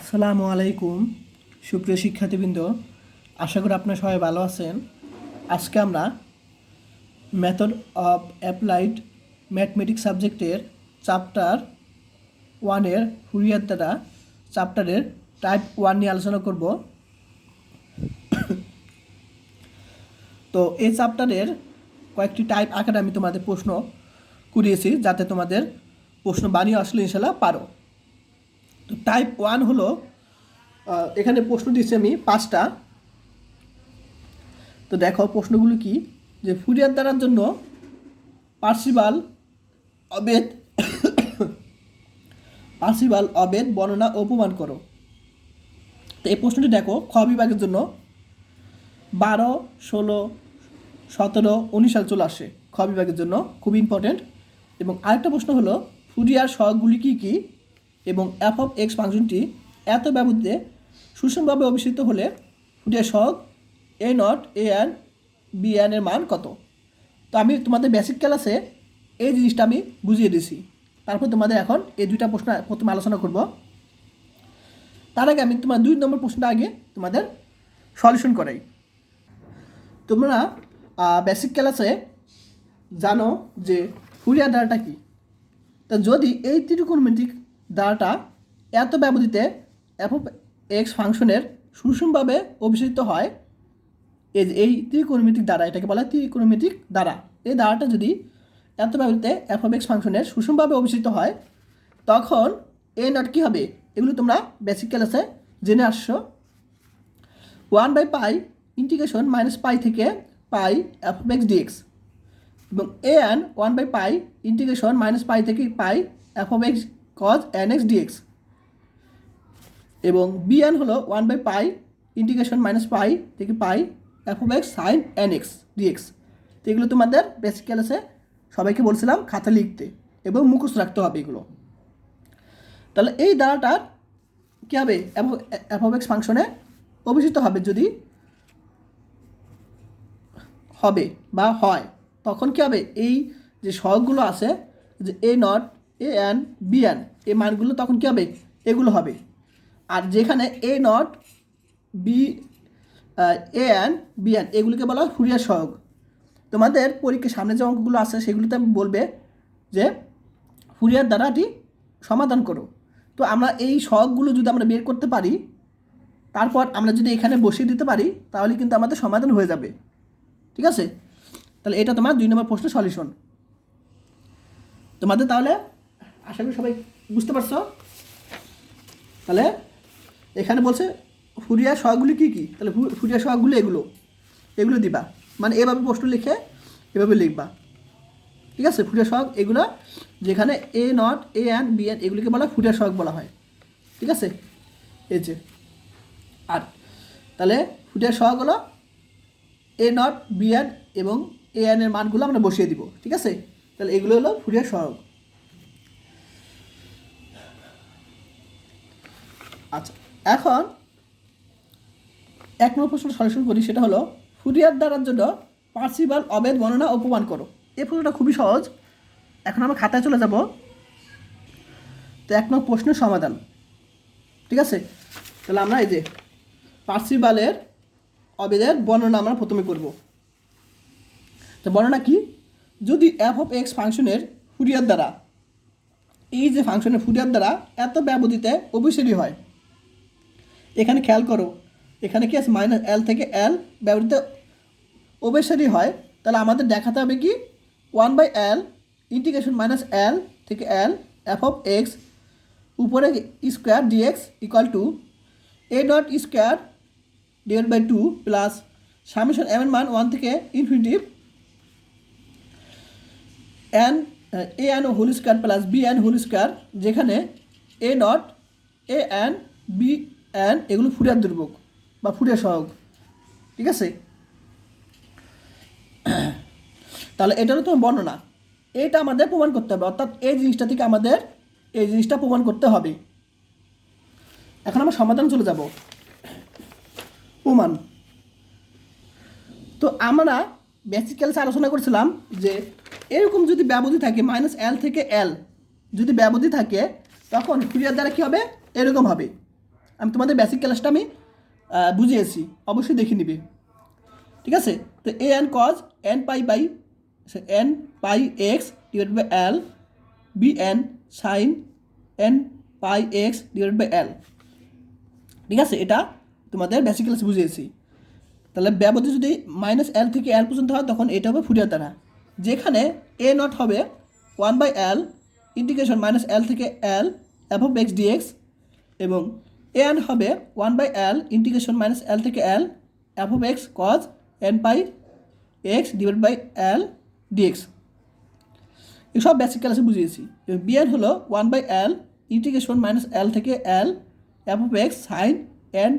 আসসালামু আলাইকুম, সুপ্রিয় শিক্ষার্থীবৃন্দ। আশা করি আপনারা সবাই ভালো আছেন। আজকে আমরা মেথড অফ অ্যাপ্লাইড ম্যাথমেটিক্স সাবজেক্টের চ্যাপ্টার ওয়ানের হুরিয়ার দ্বারা চ্যাপ্টারের টাইপ ওয়ান নিয়ে আলোচনা করব। তো এই চ্যাপ্টারের কয়েকটি টাইপ আকারে আমি তোমাদের প্রশ্ন করিয়েছি, যাতে তোমাদের প্রশ্ন বানিয়ে আসলে ইনশাল্লাহ পারো। তো টাইপ ওয়ান হলো এখানে প্রশ্ন দিচ্ছি আমি পাঁচটা। তো দেখো প্রশ্নগুলো কি? যে ফুরিয়ার দ্বারার জন্য পার্সিবাল অবেদ পার্সিবাল অবেদ বর্ণনা প্রমাণ করো। তো এই প্রশ্নটি দেখো, খ বিভাগের জন্য বারো, ষোলো, সতেরো, উনিশ সাল চলে আসে। খ বিভাগের জন্য খুব ইম্পর্টেন্ট এবং আরেকটা প্রশ্ন হলো, ফুরিয়ার সহগগুলি কী কী? এবং এফ অফ এক্স ফাংশনটি এত ব্যবধিতে সুষমভাবে অভিষিত হলে ফুরিয়ার সহগ A nought A N B N এর মান কত? তো আমি তোমাদের বেসিক ক্লাসে এই জিনিসটা আমি বুঝিয়ে দিছি তারপর তোমাদের এখন এই দুইটা প্রশ্ন প্রথমে আলোচনা করব। তার আগে আমি তোমার দুই নম্বর প্রশ্নটা আগে তোমাদের সলিউশন করাই। তোমরা বেসিক ক্লাসে জানো যে ফুরিয়ার ধারাটা কি? তা যদি এই ত্রিকোণমিতিক দ্বারাটা এত ব্যবধিতে এফ এক্স ফাংশনের সুষমভাবে অভিষিত হয়, এই যে এই ত্রিকোণমিতিক দ্বারা, এটাকে বলা হয় ত্রিকোণমিতিক দ্বারা। এই দ্বারাটা যদি এত ব্যবধিতে এফ এক্স ফাংশনের সুষমভাবে অভিষিত হয়, তখন এ নট কী হবে? এগুলো তোমরা বেসিক ক্লাসে জেনে আসছো। One by pi integration minus pi থেকে পাই এফ এক্স ডিএক্স এবং A N one by pi integration minus pi থেকে pi F X cos N X DX এবং বি এন হলো one by pi integration minus pi থেকে pi F X sine N X DX তো এগুলো তোমাদের basic ক্লাসে সবাইকে বলছিলাম খাতা লিখতে এবং মুখস্থ রাখতে হবে এগুলো। তাহলে এই দ্বারাটার কী হবে? এফ অফ ফাংশনে অভিষিত হবে যদি হবে বা হয়। তখন কী হবে? এই যে সহগগুলো আছে, যে A nought A N B N এই মানগুলো তখন কী হবে? এগুলো হবে। আর যেখানে A nought B A N B N এগুলিকে বলা হয় ফুরিয়ার সহগ। তোমাদের পরীক্ষার সামনে যে অঙ্কগুলো আছে, সেগুলোতে বলবে যে ফুরিয়ার দ্বারাটি সমাধান করো। তো আমরা এই সহগগুলো যদি আমরা বের করতে পারি, তারপর আমরা যদি এখানে বসিয়ে দিতে পারি, তাহলে কিন্তু আমাদের সমাধান হয়ে যাবে। ঠিক আছে? তাহলে এটা তোমার দুই নম্বর প্রশ্নের সলিউশন। তোমাদের তাহলে আশা করি সবাই বুঝতে পারছ? তাহলে এখানে বলছে ফুরিয়ার সহগুলি কী কী? তাহলে ফু- ফুরিয়ার সহগুলি এগুলো। এগুলো দিবা। মানে এভাবে প্রশ্ন লিখে এভাবে লিখবা। ঠিক আছে? ফুরিয়ার সহগ এগুলো যেখানে A nought A N B N এগুলিকে বলা ফুরিয়ার সহগ বলা হয়। ঠিক আছে? এই যে। আর তাহলে ফুরিয়ার সহগ হলো এ নট বি এন এবং এ এন এর মানগুলো আমরা বসিয়ে দিব। ঠিক আছে? তাহলে এগুলো হলো ফুরিয়ার সহগ এখন এক নম্বর প্রশ্ন সলিউশন করি, সেটা হলো, ফুরিয়ার দ্বারার জন্য পার্সিবাল অবেদ বর্ণনা ও করো। এই প্রশ্নটা খুবই সহজ। এখন আমরা খাতায় চলে যাব। তো এক নম্বর প্রশ্নের সমাধান। ঠিক আছে? তাহলে আমরা এই যে পার্সিবালের অবেদের বর্ণনা আমরা প্রথমে করব। তো বর্ণনা কি? যদি এফ অফ এক্স ফাংশনের ফুরিয়ার দ্বারা, এই যে ফাংশনের ফুরিয়ার দ্বারা এত ব্যবধিতে অভিসারী হয় এখানে খেয়াল করো, এখানে কি আছে? মাইনাস এল থেকে এল ব্যবহৃত অভিসারী হয়, তাহলে আমাদের দেখাতে হবে কি? One by L integration minus L থেকে এল এফ অফ এক্স উপরে square dx equal to A dot square divide by two plus summation M এর মান ওয়ান থেকে infinity N A N whole square plus B N whole square যেখানে A naught A N B N এগুলো Fourier দুর্ভোগ বা Fourier সহগ। ঠিক আছে? তাহলে এটা হলো তোমার বর্ণনা। এটা আমাদের প্রমাণ করতে হবে, অর্থাৎ এই জিনিসটা থেকে আমাদের এই জিনিসটা প্রমাণ করতে হবে। এখন আমরা সমাধান চলে যাব। প্রমাণ। তো আমরা বেসিক ক্লাসে আলোচনা করেছিলাম যে এরকম যদি ব্যবধি থাকে মাইনাস এল থেকে এল যদি ব্যবধি থাকে, তখন ফুরিয়ার দ্বারা কী হবে? এরকম হবে। আমি তোমাদের বেসিক ক্লাসটা আমি বুঝিয়েছি। অবশ্যই দেখে নিবে। ঠিক আছে? তো A N cos N pi by N pi X divide by L B N sine N pi X divide by L ঠিক আছে? এটা তোমাদের বেসিক ক্লাস বুঝিয়েছি। তাহলে ব্যবধি যদি মাইনাস এল থেকে এল পর্যন্ত হয়, তখন এটা হবে ফুরিয়ার দ্বারা যেখানে এ নট হবে one by L integration minus L থেকে L F of X DX এবং এন হবে one by L integration minus L থেকে L F of X cos N pi X divide by L DX এসব basic ক্লাসে বুঝিয়েছি। BN হলো one by L integration minus L থেকে L F of X sine N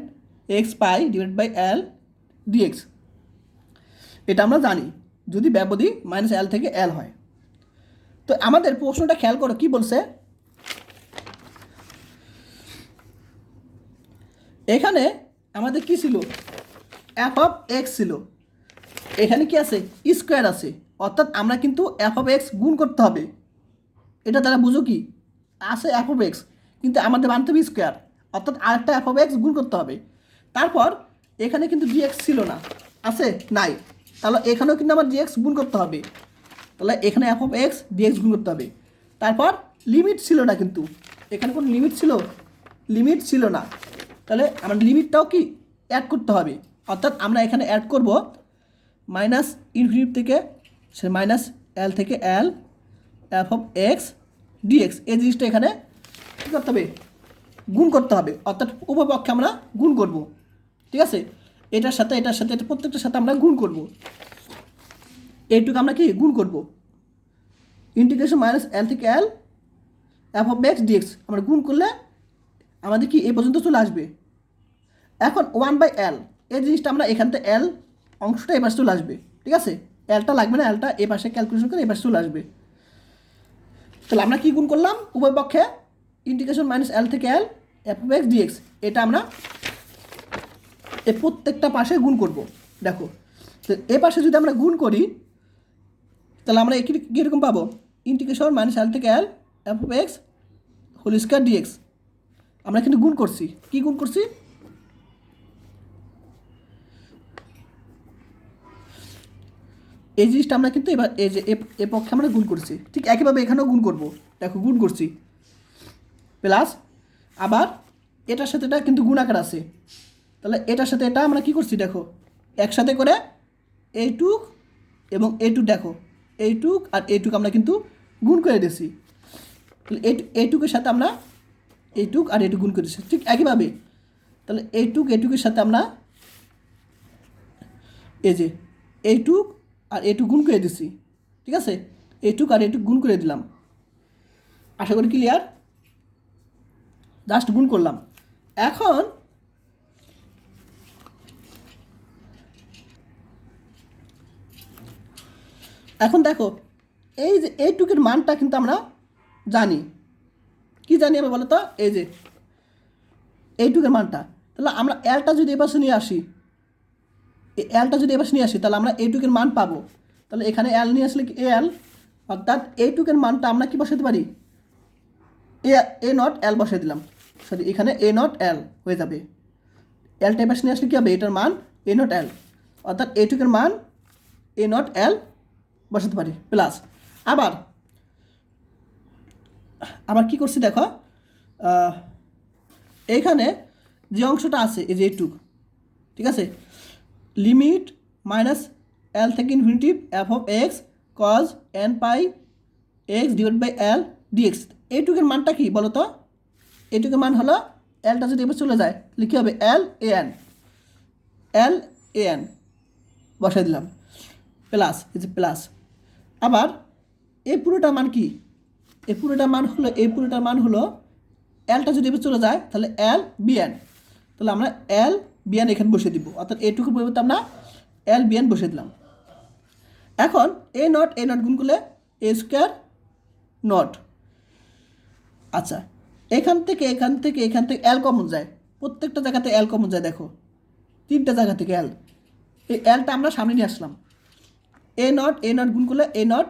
X pi divide by L DX এটা আমরা জানি, যদি ব্যবধি minus L থেকে এল হয়। তো আমাদের প্রশ্নটা খেয়াল করো, কি বলছে? এখানে আমাদের কি ছিল? এফ অফ এক্স ছিল। এখানে কি আছে? স্কোয়ার আছে। অর্থাৎ আমরা কিন্তু এফ অফ এক্স গুণ করতে হবে। এটা তারা বুঝো কি? আছে এফ অফ এক্স কিন্তু আমাদের মানতে হবে স্কোয়ার। অর্থাৎ আরেকটা এফ অফ এক্স গুণ করতে হবে। তারপর এখানে কিন্তু ডিএক্স ছিল না। আছে? নাই। তাহলে এখানেও কিন্তু আমার ডিএক্স গুণ করতে হবে। তাহলে এখানে এফ অফ এক্স ডিএক্স গুণ করতে হবে। তারপর লিমিট ছিল না কিন্তু। এখানে কোনো লিমিট ছিল? লিমিট ছিল না। তাহলে আমার লিমিটটাও কি অ্যাড করতে হবে? অর্থাৎ আমরা এখানে অ্যাড করব মাইনাস ইনফিনিট থেকে, সে মাইনাস এল থেকে L F of X DX এই জিনিসটা এখানে কী করতে হবে? গুণ করতে হবে। অর্থাৎ উপপক্ষে আমরা গুণ করব। ঠিক আছে? এটার সাথে এটার সাথে, এটা প্রত্যেকটার সাথে আমরা গুণ করব। এইটুকু আমরা কি গুণ করব? ইন্টিগ্রেশন মাইনাস এল থেকে L F of X DX আমরা গুণ করলে আমাদের কি এই পর্যন্ত চলে আসবে? এখন ওয়ান বাই এল এই জিনিসটা আমরা এখান থেকে এল অংশটা এবার চলে আসবে, ঠিক আছে? এলটা লাগবে না এলটা এ পাশে ক্যালকুলেশন করে এবার চলে আসবে। তাহলে আমরা কী গুণ করলাম? উভয় পক্ষে ইন্টিগ্রেশন মাইনাস এল থেকে এল এফ এক্স ডিএক্স এটা আমরা এ প্রত্যেকটা পাশে গুণ করব। দেখো, তো এ পাশে যদি আমরা গুণ করি, তাহলে আমরা একই কীরকম পাবো? ইন্টিগ্রেশন মাইনাস এল থেকে L F X whole square DX আমরা কিন্তু গুণ করছি। কি গুণ করছি? এই জিনিসটা আমরা কিন্তু এবার এই যে এ- পক্ষে আমরা গুণ করছি। ঠিক একইভাবে এখানেও গুণ করব। দেখো, গুণ করছি। প্লাস আবার এটার সাথে এটা কিন্তু গুণাকার আছে। তাহলে এটার সাথে এটা আমরা কি করছি, দেখো? একসাথে করে এইটুক এবং এইটুক দেখো, এইটুক আর এইটুক আমরা কিন্তু গুণ করে দিয়েছি। তাহলে এই- এইটুকের সাথে আমরা এইটুক আর এইটুক গুণ করেছি ঠিক একইভাবে তাহলে এইটুক, এইটুকের সাথে আমরা এই যে এইটুক আর এইটুক গুণ করে দিছি, ঠিক আছে? এইটুক আর এইটুক গুণ করে দিলাম। আশা করি ক্লিয়ার জাস্ট গুণ করলাম। এখন এখন দেখো, এই যে এইটুকের মানটা কিন্তু আমরা জানি। কি জানি আমি বলো তো? এই যে এইটুকের মানটা। তাহলে আমরা এলটা যদি এপাশে নিয়ে আসি এই এলটা যদি এপাশে নিয়ে আসি, তাহলে আমরা এইটুকের মান পাবো। তাহলে এখানে এল নিয়ে আসলে কি এল অর্থাৎ এইটুকের মানটা আমরা কি বসাতে পারি? এ এ নট এল বসাই দিলাম। সরি এখানে এ নট এল হয়ে যাবে। এল টাইপাস নিয়ে আসলে কী হবে? এটার মান এ নট এল অর্থাৎ এইটুকের মান এ নট এল বসাতে পারি প্লাস আবার আবার কি করছি দেখো? এইখানে যে অংশটা আছে, এই যে এইটুক ঠিক আছে? লিমিট মাইনাস এল থেকে infinitive F of X cos N pi X divide by L DX এইটুকের মানটা কি বলো তো? এইটুকের মান হলো এলটা যদি এবার চলে যায় তাহলে হবে এল A N L A N বসাই দিলাম। প্লাস যে প্লাস আবার এই পুরোটার মান কি? এই পুরোটার মান হলো, এই পুরোটার মান হলো এলটা যদি এবার চলে যায়, তাহলে এল বিএন তাহলে আমরা এল বিএন এখানে বসিয়ে দিব। অর্থাৎ এইটুকুর পরিবর্তে আমরা এল বিয়ান বসিয়ে দিলাম। এখন এ নট এ নট গুণ করলে এ স্কোয়ার নট আচ্ছা এখান থেকে এখান থেকে এখান থেকে এল কমন যায়। প্রত্যেকটা জায়গাতে এল কমন যায়, দেখো। তিনটা জায়গা থেকে এল এই এলটা আমরা সামনে নিয়ে আসলাম। এ নট এ নট গুণ করলে A nought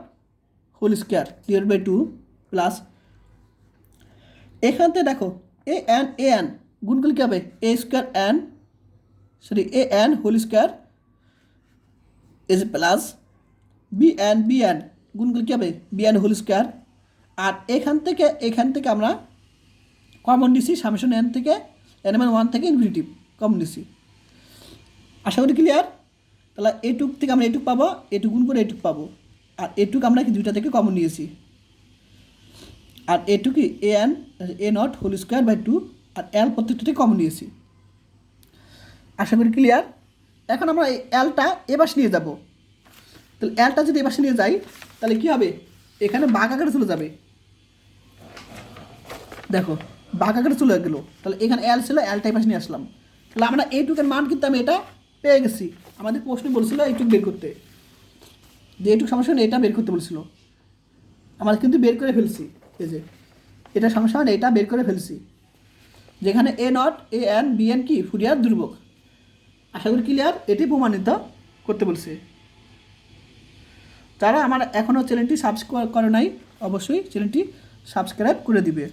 whole square divide by two plus এখান থেকে দেখো এ এন এ এন গুণ করলে কী হবে? A square N sorry A N whole square is plus B N B N গুণ কী হবে? বি এন হোল স্কোয়ার আর এখান থেকে এখান থেকে আমরা কমন নিছি সামেশন এন থেকে এন এম ওয়ান থেকে ইনফিনিটিভ কমন নিছি। আশা করি ক্লিয়ার তাহলে এটুক থেকে আমরা এটুক পাবো এটুক গুণ করে এটুক পাবো। আর এটুক আমরা কি দুইটা থেকে কমন নিয়েছি। আর এটুকি A N A nought whole square by two R L প্রত্যেকটা থেকে কমন নিয়েছি। আশা করি ক্লিয়ার এখন আমরা এই এলটা এ পাশে নিয়ে যাব। তাহলে এলটা যদি এ পাশে নিয়ে যাই, তাহলে কী হবে? এখানে বাঘ আকারে চলে যাবে। দেখো বাঘ আকারে চলে গেলো। তাহলে এখানে এল ছিল এলটা এই পাশে নিয়ে আসলাম। তাহলে আমরা এইটুকের মান কিন্তু আমি এটা পেয়ে গেছি। আমাদের প্রশ্নে বলছিল এইটুক বের করতে। যে এইটুক সমস্যা এটা বের করতে বলছিল। আমরা কিন্তু বের করে ফেলছি। এই যে, এটা সমস্যা এটা বের করে ফেলছি। যেখানে A nought A N B N কি? ফুরিয়ার দুর্ভোগ আশা করি ক্লিয়ার এটি প্রমাণিত করতে বলছে। তারা আমার এখনও চ্যানেলটি সাবস্ক্রাইব করে নাই, অবশ্যই চ্যানেলটি সাবস্ক্রাইব করে দিবে।